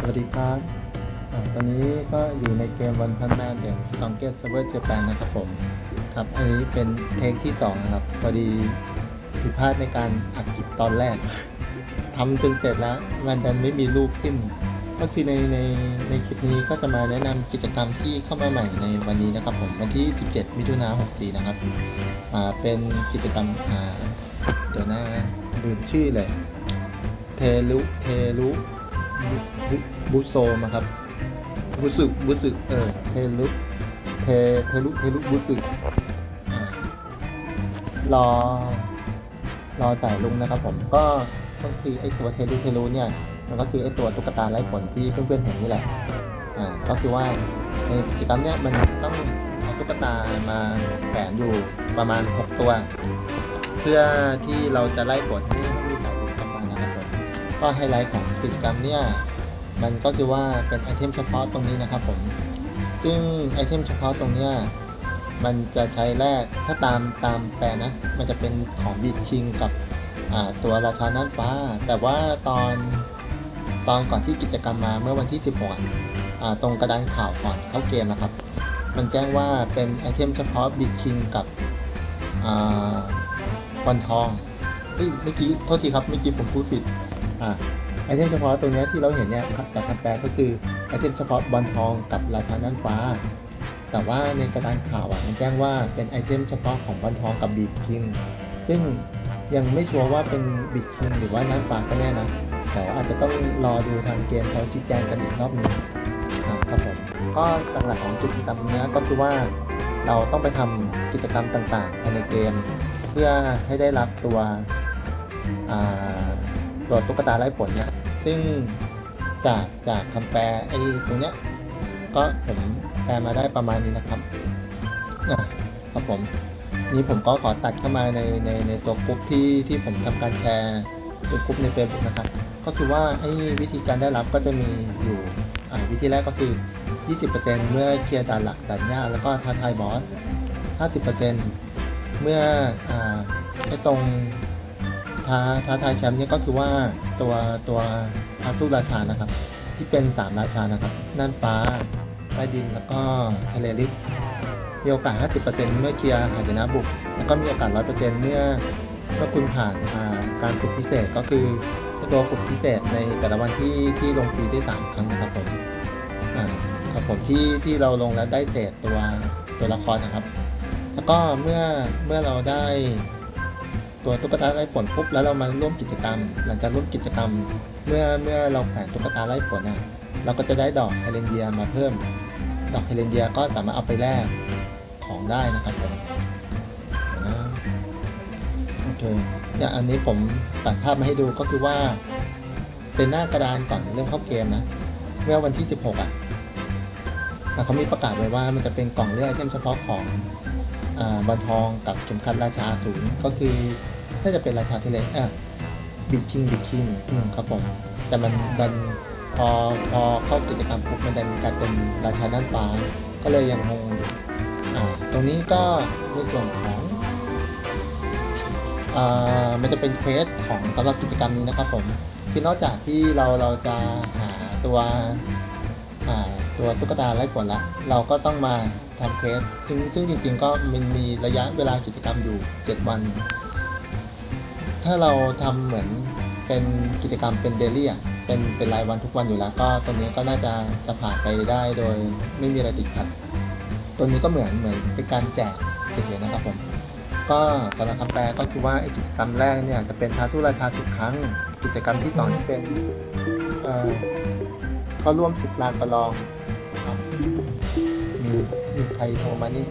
สวัสดีครับอตอนนี้ก็อยู่ในเกมวันพันแมนเด่นสตองเกตเซเวอร์เจแปนนะครับผม ครับ อันนี้เป็นเทคที่2นะครับพอดีผิดพลาดในการอัดคลิปตอนแรก ทำจนเสร็จแล้ว มันดันไม่มีรูปขึ้น ก็คือในในในคลิปนี้ก็จะมาแนะนำกิจกรรมที่เข้ามาใหม่ในวันนี้นะครับผม วันที่ 17 มิถุนายน64 นะครับ อ่า เป็นกิจกรรม อ่า เดี๋ยวนะลืมชื่อเลย เทลุ เทลุ บุบุบุโซมาครับบุสึบุสึเออเทลุเทเทลุเทลุบุสึรอ รอจ่ายลุงนะครับผมก็ก็คือไอตัวเทลุเทลุเนี่ยมันก็คือไอตัวตุ๊กตาไร้ผลที่เพื่อนๆเห็นนี่แหละอ่าก็คือว่าในกิจกรรมเนี้ยมันต้องเอาตุ๊กตามาแขวนอยู่ประมาณ 6 ตัว เพื่อที่เราจะไล่ผลให้ ก็ไฮไลท์ของกิจกรรมเนี่ยมันก็คือว่าเป็นไอเทมเฉพาะตรงนี้นะครับผม ซึ่งไอเทมเฉพาะตรงเนี้ยมันจะใช้แลกถ้าตามตามแปลนะ มันจะเป็นของบีคิงกับตัวราชาน้ำฟ้า แต่ว่าตอนตอนก่อนที่กิจกรรมมาเมื่อวันที่ 16อะอ่าตรงกระดานข่าวก่อนเข้าเกมนะครับ มันแจ้งว่าเป็นไอเทมเฉพาะบีคิงกับอ่าบอลทองเอ้ยเมื่อกี้โทษทีครับเมื่อกี้ผมพูดผิด อ่าไอเทมเฉพาะตรงนี้ที่เราเห็นเนี่ยครับจากคำแปลก็คือไอเทมเฉพาะบอลทองกับราชาน้ำฟ้า แต่ว่าในกระดานข่าวอะมันแจ้งว่าเป็นไอเทมเฉพาะของบอลทองกับบีดคิงซึ่งยังไม่ชัวร์ว่าเป็นบีดคิงหรือว่าน้ำฟ้ากันแน่นะแต่ว่าอาจจะต้องรอดูทางเกมเขาชี้แจงกันอีกรอบหนึงอ่าครับผมก็หลักๆของกิจกรรมเนี้ยก็คือว่าเราต้องไปทำกิจกรรมต่างๆภายในเกม เพื่อให้ได้รับตัวอ่า ตัวตุ๊กตาไร้ผลเนี่ย ซึ่งจากจากคำแปลไอ้ตรงเนี้ย ก็ผมแปลมาได้ประมาณนี้นะครับอะครับผมนี่ผมก็ขอตัดเข้ามาในในในตัวกลุ่มที่ที่ผมทำการแชร์เป็นกลุ่มใน Facebook นะครับ ก็คือว่าไอ้วิธีการได้รับก็จะมีอยู่วิธีแรกก็คือ 20%เมื่อเคลียร์ด่านหลักด่านยากแล้วก็ท้าทายบอส 50%เมื่ออไอ้ตรง ท้าท้าทายแชมป์เนี่ยก็คือว่าตัวตัวท้าสู้ราชานะครับ ที่เป็น 3 ราชานะครับน่านฟ้าใต้ดินแล้วก็ทะเลลึกมีโอกาส 50%เมื่อเคลียร์หายนะบุก แล้วก็มีโอกาส 100%เมื่อเมื่อคุณผ่านาการฝึกพิเศษก็คือตัวฝึกพิเศษในแต่ละวันที่ที่ลงฟรีได้ 3 ครั้งนะครับผมครับผมที่ที่เราลงแล้วได้เศษตัวตัวละครนะครับ แล้วก็เมื่อเมื่อเราได้ ตัวตุ๊กตาไล่ผลปุ๊บแล้วเรามาร่วมกิจกรรม หลังจากร่วมกิจกรรม เมื่อเมื่อเราแขวนตุ๊กตาไล่ผลอะเราก็จะได้ดอกเฮเลนเดียมาเพิ่ม ดอกเฮเลนเดียก็สามารถเอาไปแลกของได้นะครับผมนะโอเคเนี่ยอันนี้ผมตัดภาพมาให้ดูก็คือว่า เป็นหน้ากระดานก่อนเริ่มเข้าเกมนะ เมื่อวันที่ 16 อะแต่เขามีประกาศไว้ว่ามันจะเป็นกล่องเลือกไอเทมเฉพาะของ บอลทองกับเข็มขัดราชาศูนย์ก็คือน่าจะเป็นราชาเทเลอะบิดคิงบิดคิงอืมครับผมแต่มันดันพอพอเข้ากิจกรรมปุ๊บมันดันกลายเป็นราชาด้านฟ้าก็เลยยังงงอยู่อ่าตรงนี้ก็ในส่วนของอ่ามันจะเป็นเควสของสำหรับกิจกรรมนี้นะครับผมคือนอกจากที่เราเราจะหาตัวอ่า ตัวตุ๊กตาไร้ผลละเราก็ต้องมาทำเควสซึ่งซึ่งจริงๆก็มันมีระยะเวลากิจกรรมอยู่ 7 วัน ถ้าเราทำเหมือนเป็นกิจกรรมเป็นเดลี่อะเป็นเป็นรายวันทุกวันอยู่แล้ว ก็ตรงนี้ก็น่าจะจะผ่านไปได้โดยไม่มีอะไรติดขัด ตัวนี้ก็เหมือนเหมือนเป็นการแจกเฉยๆนะครับผม ก็สำหรับคำแปลก็คือว่ากิจกรรมแรกเนี่ยจะเป็นท้าสู้ราชาสิบครั้ง กิจกรรมที่สองจะเป็น เอ่อเข้าร่วมสิบลานประลองมีมีใครโทรมานี่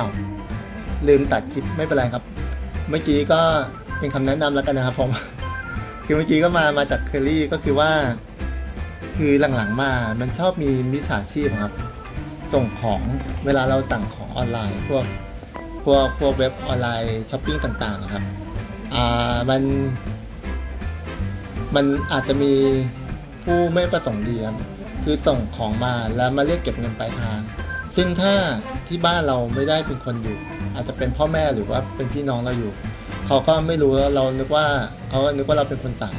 อ้าวลืมตัดคลิปไม่เป็นไรครับ เมื่อกี้ก็เป็นคำแนะนำแล้วกันนะครับผม คือเมื่อกี้ก็มามาจากเคอรี่ก็คือว่า คือหลังๆมามันชอบมีมิจฉาชีพครับ ส่งของเวลาเราสั่งของออนไลน์ พวกพวกพวกเว็บออนไลน์ช้อปปิ้งต่างๆนะครับอ่ามันมันอาจจะมีผู้ไม่ประสงค์ดีครับคือส่งของมาแล้วมาเรียกเก็บเงินปลายทาง ซึ่งถ้าที่บ้านเราไม่ได้เป็นคนอยู่ อาจจะเป็นพ่อแม่หรือว่าเป็นพี่น้องเราอยู่ เขาก็ไม่รู้เรานึกว่าเขาก็นึกว่าเราเป็นคนสั่ง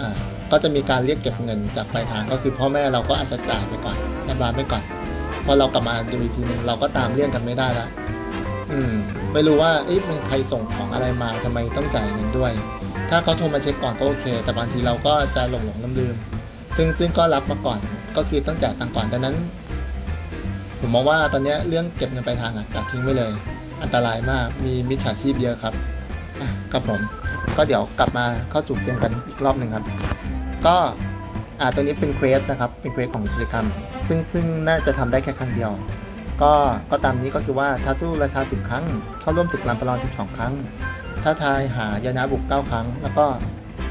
อ่าก็จะมีการเรียกเก็บเงินจากปลายทางก็คือพ่อแม่เราก็อาจจะจ่ายไปก่อนในบ้านไปก่อนพอเรากลับมาดูอีกทีนึงเราก็ตามเรื่องกันไม่ได้ละอืม ไม่รู้ว่าเอ๊ะมันใครส่งของอะไรมาทำไมต้องจ่ายเงินด้วย ถ้าเขาโทรมาเช็คก่อนก็โอเค แต่บางทีเราก็จะหลงหลงลืมลืมซึ่งซึ่งก็รับมาก่อนก็คือต้องจ่ายตังก่อนดังนั้น ผมมองว่าตอนนี้เรื่องเก็บเงินปลายทางอะตัดทิ้งไว้เลย อันตรายมากมีมิจฉาชีพเยอะครับอะครับผม ก็เดี๋ยวกลับมาเข้าสู่เกมกันอีกรอบหนึ่งครับ ก็อ่าตัวนี้เป็นเควสนะครับ เป็นเควสของกิจกรรม ซึ่งซึ่งน่าจะทำได้แค่ครั้งเดียว ก็ก็ตามนี้ก็คือว่าท้าสู้ราชา10 ครั้ง เข้าร่วมศึกลำประลอง12 ครั้ง ท้าทายหายานะบุก 9 ครั้ง แล้วก็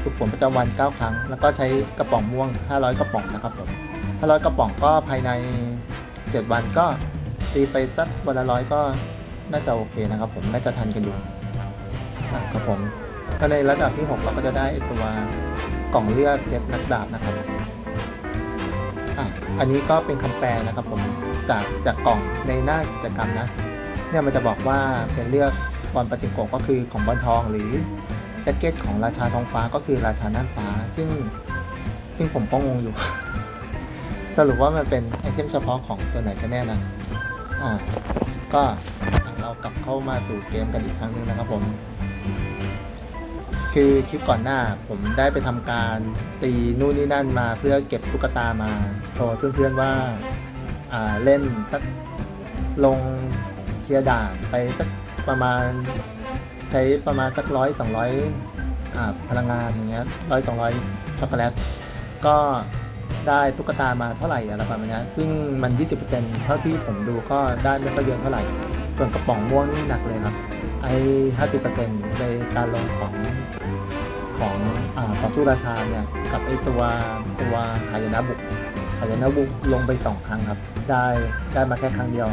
ฝึกฝนประจำวัน 9 ครั้ง แล้วก็ใช้กระป๋องม่วง 500 กระป๋องนะครับผม500 กระป๋องก็ภายใน 7 วันก็ตีไปสักวันละร้อยก็น่าจะโอเคนะครับ ผมน่าจะทันกันอยู่อะครับผมก็ในระดับที่ 6 เราก็จะได้ตัวกล่องเลือกเซตนักดาบนะครับอะอันนี้ก็เป็นคำแปลนะครับผมจากจากกล่องในหน้ากิจกรรมนะ เนี่ยมันจะบอกว่าเป็นเลือกบอลปาจิงโกก็คือของบอลทองหรือแจ็คเก็ตของราชาทองฟ้าก็คือราชาน่านฟ้า ซึ่งซึ่งผมก็งงอยู่ สรุปว่ามันเป็นไอเทมเฉพาะของตัวไหนกันแน่นะอ่าก็เรากลับเข้ามาสู่เกมกันอีกครั้งหนึงนะครับผม คือคลิปก่อนหน้าผมได้ไปทำการตีนู่นนี่นั่นมาเพื่อเก็บตุ๊กตามาโชว์เพื่อนๆว่าอ่าเล่นสักลงเชียร์ด่านไปสักประมาณใช้ประมาณสักร้อยสองร้อยพลังงานอย่างเงี้ยร้อยสองร้อยช็อกโกแลตก็ ได้ตุ๊กตามาเท่าไหร่อะไรประมาณนี้ซึ่งมัน 20%เท่าที่ผมดูก็ได้ไม่ค่อยเยอะเท่าไหร่ ส่วนกระป๋องม่วงนี่หนักเลยครับ ไอ้50%ในการลงของของอต่อสู้ราชาเนี่ยกับไอ้ตัวตัวหายนะบุกหายนะบุกลงไปสองครั้งครับ ได้ได้มาแค่ครั้งเดียว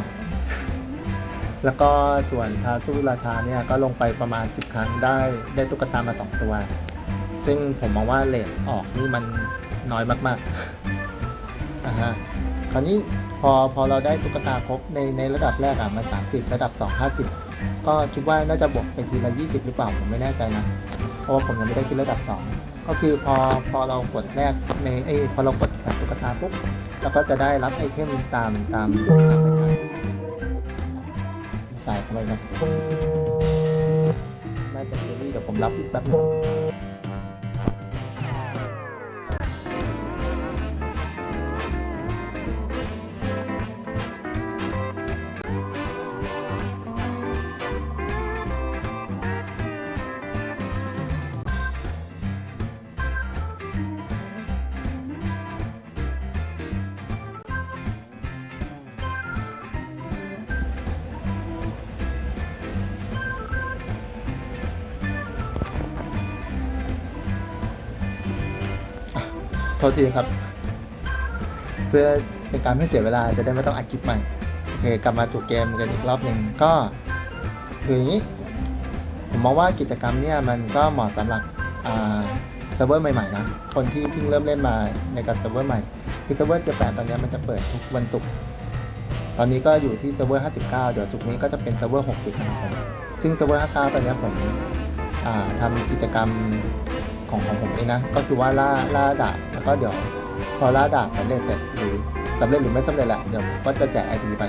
แล้วก็ส่วนทาสู้ราชาเนี่ยก็ลงไปประมาณ 10 ครั้งได้ได้ตุ๊กตามา 2 ตัว ซึ่งผมมองว่าเลทออกนี่มันน้อยมาก ๆ ฮะคราวนี้พอพอเราได้ตุ๊กตาครบในในระดับแรกอะมัน 30 ระดับ 2 50 ก็คิดว่าน่าจะบวกไปทีละ 20 หรือเปล่าผมไม่แน่ใจนะเพราะว่าผมยังไม่ได้คิดระดับ 2 ก็คือพอพอเรากดแรกในไอ้พอเรากดแบบตุ๊กตาปุ๊บเราก็จะได้รับไอเทมตามตามตามไปใส่เข้าไปครับน่าจะเจอรี่เดี๋ยวผมรับอีกแป๊บนึง ทษทีครับ เพื่อเป็นการไม่เสียเวลาจะได้ไม่ต้องอัดคลิปใหม่โอเคกลับมาสู่เกมกันอีกรอบหนึ่งก็คืออย่างนี้ ผมมองว่ากิจกรรมเนี่ยมันก็เหมาะสำหรับอ่าเซิร์ฟเวอร์ใหม่ๆนะคนที่เพิ่งเริ่มเล่นมาในการเซิร์ฟเวอร์ใหม่คือเซิร์ฟเวอร์เจแปนตอนนี้มันจะเปิดทุกวันศุกร์ตอนนี้ก็อยู่ที่เซิร์ฟเวอร์ 59 เดี๋ยวศุกร์นี้ก็จะเป็นเซิร์ฟเวอร์ 60 นะครับผมซึ่งเซิร์ฟเวอร์ 59 ตอนนี้ผมทำกิจกรรม ของของผมเองนะ ก็คือว่าล่าล่าดาบแล้วก็เดี๋ยวพอล่าดาบสำเร็จเสร็จหรือสำเร็จหรือไม่สำเร็จแหละเดี๋ยวก็จะแจกไอดีไป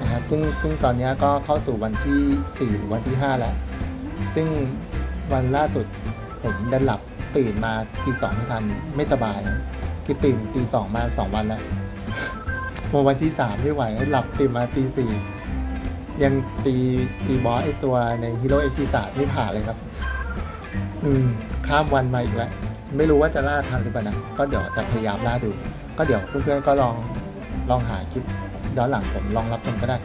นะฮะซึ่งซึ่งตอนนี้ก็เข้าสู่วันที่ 4 วันที่ 5 แล้ว ซึ่งวันล่าสุดผมได้หลับตื่นมาตีสองไม่ทันไม่สบาย คือตื่นตีสองมาสองวันแล้วพอวันที่สามไม่ไหวหลับตื่นมาตีสี่ยังตีตีบอสไอตัวในฮีโร่เอ็กซ์ปีศาไม่ผ่านเลยครับ อืม ข้ามวันมาอีกแล้ว ไม่รู้ว่าจะล่าทันหรือเปล่านะก็เดี๋ยวจะพยายามล่าดู ก็เดี๋ยวเพื่อนๆก็ลองลองหาคลิปย้อนหลังผมลองรับชมก็ได้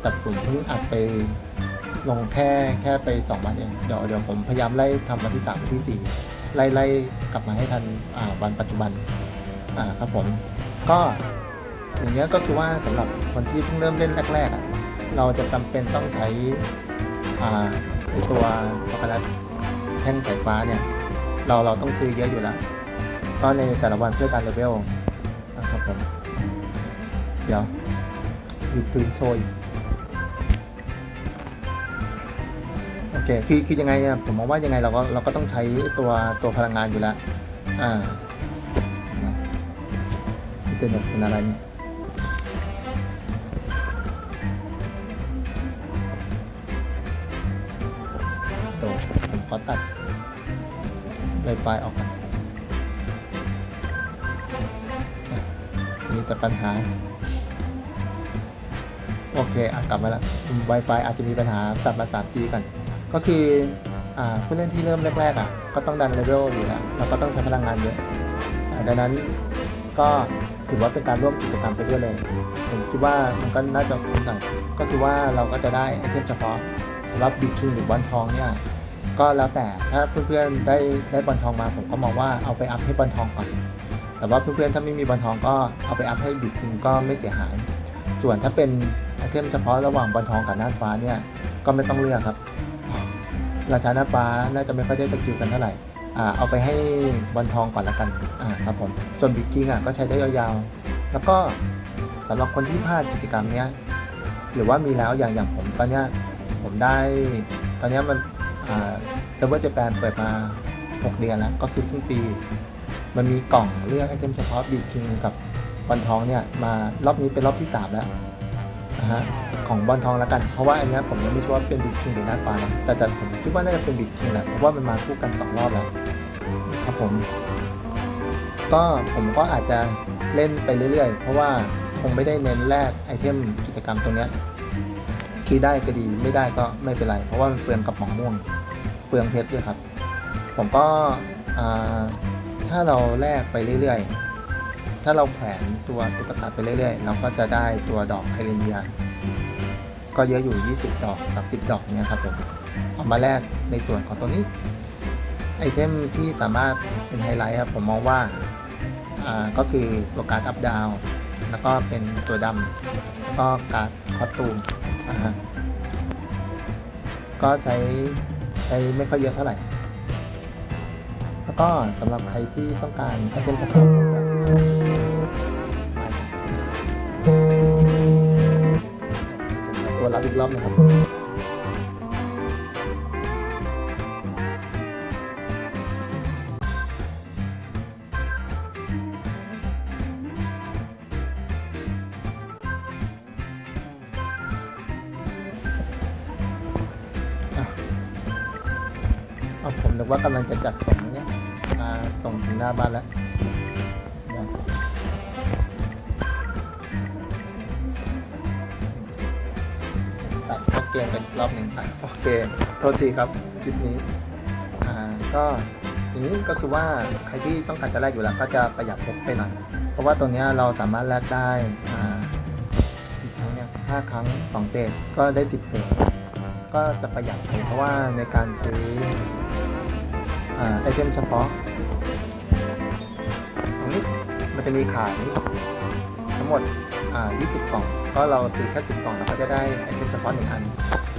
แต่ผมเพิ่งอัดไปลงแค่แค่ไปสองวันเอง เดี๋ยวเดี๋ยวผมพยายามไล่ทำวันที่สามวันที่สี่ไล่ไล่กลับมาให้ทันอ่าวันปัจจุบันอ่าครับผมก็อย่างเงี้ยก็คือว่าสำหรับคนที่เพิ่งเริ่มเล่นแรกๆอะเราจะจำเป็นต้องใช้อ่าไอตัวช็อกโกแลตแท่งสายฟ้าเนี่ย เราเราต้องซื้อเยอะอยู่แล้วก็ในแต่ละวันเพื่อการเลเวลนะครับผม เดี๋ยวมีปืนโชยโอเคคือคือยังไงอะผมมองว่ายังไงเราก็เราก็ต้องใช้ตัวตัวพลังงานอยู่แล้ว อ่าอินเทอร์เน็ตเป็นอะไรเนี่ย ไวไฟออกกันมีแต่ปัญหา โอเคอะกลับมาแล้ว Wi-Fi อาจจะมีปัญหาตัดมา 3G กัน ก็คืออ่าผู้เล่นที่เริ่มแรกๆอะก็ต้องดันเลเวลอยู่แล้วแล้วก็ต้องใช้พลังงานเยอะดังนั้นก็ถือว่าเป็นการร่วมกิจกรรมไปด้วยเลย ผมคิดว่ามันก็น่าจะคุ้มหน่อยก็คือว่าเราก็จะได้ไอเทมเฉพาะสำหรับบิ๊กคิงหรือบอลทองเนี่ย ก็แล้วแต่ถ้าเพื่อนๆได้ได้บอลทองมาผมก็มองว่าเอาไปอัพให้บอลทองก่อน แต่ว่าเพื่อนๆถ้าไม่มีบอลทองก็เอาไปอัพให้บิ๊กคิงก็ไม่เสียหาย ส่วนถ้าเป็นไอเทมเฉพาะระหว่างบอลทองกับน่านฟ้าเนี่ยก็ไม่ต้องเลือกครับ ราชาหน้าฟ้าน่าจะไม่ค่อยได้สกิลกันเท่าไหร่อ่าเอาไปให้บอลทองก่อนละกันอ่าครับผมส่วนบิ๊กคิงอะก็ใช้ได้ยาวๆ แล้วก็สำหรับคนที่พลาดกิจกรรมเนี้ยหรือว่ามีแล้วอย่างอย่างผมตอนเนี้ยผมได้ ตอนนี้มัน เซิร์ฟเวอร์เจแปนเปิดมา 6 เดือนแล้ว ก็คือครึ่งปี มันมีกล่องเลือกไอเทมเฉพาะบิ๊กคิงกับบอลทองเนี่ย มารอบนี้เป็นรอบที่ 3 แล้วนะฮะของบอลทองแล้วกัน เพราะว่าอันนี้ผมยังไม่ชัวร์ว่าเป็นบิ๊กคิงหรือหน้าฟ้าแต่แต่ผมคิดว่าน่าจะเป็นบิ๊กคิงแหละเพราะว่ามันมาคู่กัน 2 รอบแล้วครับผมก็ผมก็อาจจะเล่นไปเรื่อยๆ เพราะว่าคงไม่ได้เน้นแลกไอเทมกิจกรรมตรงเนี้ย คือได้ก็ดีไม่ได้ก็ไม่เป็นไร เพราะว่ามันเปลืองกระป๋องม่วงเปลืองเพชรด้วยครับ ผมก็ถ้าเราแลกไปเรื่อยๆ ถ้าเราแฝนตัวตุ๊กตาไปเรื่อยๆ เราก็จะได้ตัวดอกไคเรเนียก็เยอะอยู่ 20 ดอก 30 ดอกเนี่ยครับผมเอามาแลกในส่วนของตัวนี้ไอเทมที่สามารถเป็นไฮไลท์ครับผมมองว่าก็คือตัวการ์ดอัพดาวแล้วก็เป็นตัวดำแล้วก็การ์ดคอสตูม ก็ใช้ใช้ไม่ค่อยเยอะเท่าไหร่ แล้วก็สำหรับใครที่ต้องการไอเทมเฉพาะผมแบบตัวรับอีกรอบนะครับ เอกว่ากำลังจะจัดส่งเนี่ยมาส่งถึงหน้าบ้านแล้วตัดเข้าเกมกันรอบหนึ่งอะโอเค โทษทีครับคลิปนี้อ่าก็อย่างนี้ก็คือว่าใครที่ต้องการจะแลกอยู่แล้วก็จะประหยัดเพชรไปหน่อยเพราะว่าตัวนี้เราสามารถแลกได้อ่ากี่ครั้งเนี่ยห้าครั้งสองเศษก็ได้สิบเศษก็จะประหยัดไปเพราะว่าในการซื้อ ไอเทมเฉพาะ ตรงนี้มันจะมีขายทั้งหมด 20 กล่อง ก็เราซื้อแค่ 10 กล่องเราก็จะได้ไอเทมเฉพาะหนึ่งอัน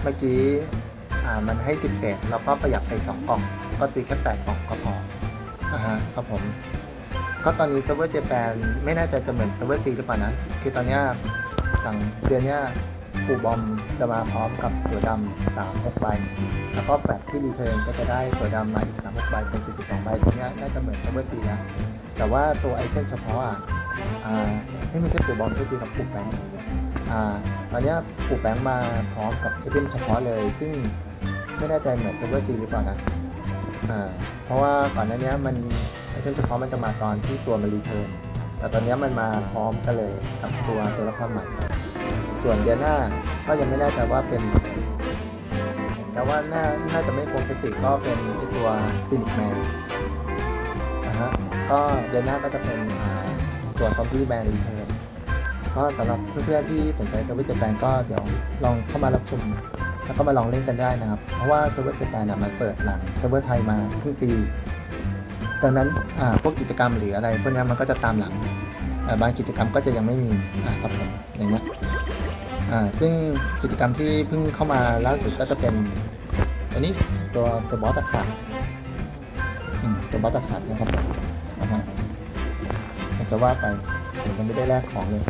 เมื่อกี้มันให้ 10เศษเราก็ประหยัดไป 2 กล่อง ก็ซื้อแค่ 8 กล่องก็พออ่าฮะครับผมก็ตอนนี้เซิร์ฟเวอร์เจแปนไม่น่าจะจะเหมือนเซิร์ฟเวอร์ซีหรือเปล่านะ คือตอนนี้หลังเดือนนี้ปูบอมจะมาพร้อมกับตัวดำ3 6ใบ แล้วก็แฟลชที่รีเทิร์นก็จะได้ตัวดำมาอีก3 6ใบเป็น 42ใบตรงนี้น่าจะเหมือนเซิร์ฟเวอร์ซีนะแต่ว่าตัวไอเทมเฉพาะอะอ่าไม่มีแค่ปูบอมก็คือกับปูแฟงอ่าตอนนี้ปูแฟงมาพร้อมกับไอเทมเฉพาะเลย ซึ่งไม่แน่ใจเหมือนเซิร์ฟเวอร์ซีหรือเปล่านะเพราะว่าก่อนหน้านี้มันไอเทมเฉพาะมันจะมาตอนที่ตัวมันรีเทิร์นแต่ตอนนี้มันมาพร้อมกันเลยกับตัวตัวละครใหม่ส่วนเดือนหน้าก็ยังไม่แน่ใจว่าเป็น แต่ว่าน่าน่าจะไม่คงแค่สิก็เป็นไอตัวฟินิกแมนนะฮะก็เดือนหน้าก็จะเป็นตัวซอมบี้แมนรีเทิร์นก็สำหรับเพื่อนๆที่สนใจเซิร์ฟเวอร์เจแปนก็เดี๋ยวลองเข้ามารับชม แล้วก็มาลองเล่นกันได้นะครับ เพราะว่าเซิร์ฟเวอร์เจแปนเนี่ยมันเปิดหลังเซิร์เวอร์ไทยมาครึ่งปีดังนั้นพวกกิจกรรมหรืออะไรพวกนี้มันก็จะตามหลังบางกิจกรรมก็จะยังไม่มีครับผมอย่างเงี้ย อ่าซึ่งกิจกรรมที่เพิ่งเข้ามาล่าสุดก็จะเป็นตัวนี้ตัวตัวบอสตักษะอืมตัวบอสตักษะนะครับนะฮะมันจะว่าไปผมยังไม่ได้แลกของเลย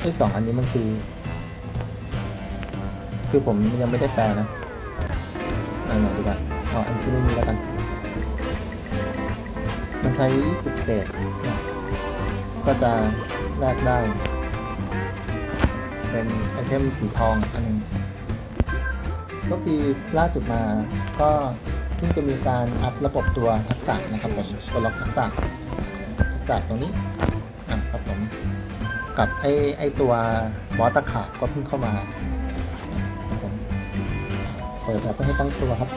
ไอ้สองอันนี้มันคือ คือผมยังไม่ได้แปลนะอันไหนดีกว่าเอาอันที่ไม่มีแล้วกัน มันใช้สิบเศษ ก็จะแลกได้ เป็นไอเทมสีทองอันหนึงก็คือล่าสุดมาก็เพิ่งจะมีการอัพระบบตัวทักษะนะครับผมตัวล็อกทักษะทักษะตรงนี้อะครับผมกับไอไอตัวบอสตะขาบก็เพิ่งเข้ามาครับผมเปิดแบบไม่ให้ตั้งตัวครับ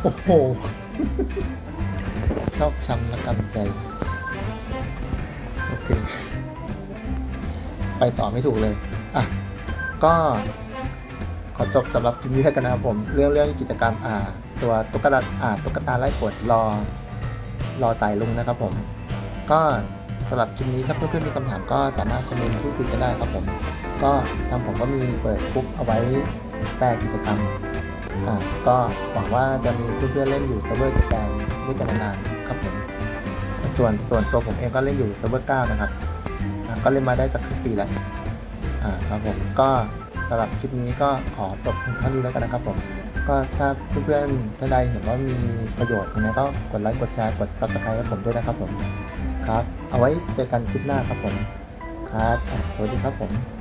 โอ้โหชอบช้ำและกำใจ โอเคไปต่อไม่ถูกเลย อะ ก็ขอจบสำหรับคลิปนี้แล้วกันนะครับผม เรื่องเรื่องกิจกรรมอ่า ตัวตุ๊กตาอ่าตุ๊กตาไล่กดรอ รอสายลุงนะครับผม ก็สำหรับคลิปนี้ถ้าเพื่อนๆมีคำถามก็สามารถคอมเมนต์พูดคุยกันได้ครับผม ก็ทางผมก็มีเปิดปุ๊บเอาไว้แปลกิจกรรมอ่าก็หวังว่าจะมีเพื่อนๆเล่นอยู่เซิร์ฟเวอร์จะแปลด้วยกันนานๆครับผม ส่วนส่วนตัวผมเองก็เล่นอยู่เซิร์ฟเวอร์เก้านะครับก็เล่นมาได้สักครึ่งปีแล้วอ่าครับผมก็สำหรับคลิปนี้ก็ขอจบเพียงเท่านี้แล้วกันนะครับผมก็ถ้าเพื่อนๆท่านใดเห็นว่ามีประโยชน์ยังไงก็กดไลค์กดแชร์กด subscribe ให้ผมด้วยนะครับผมครับ เอาไว้เจอกันคลิปหน้าครับผมครับสวัสดีครับผม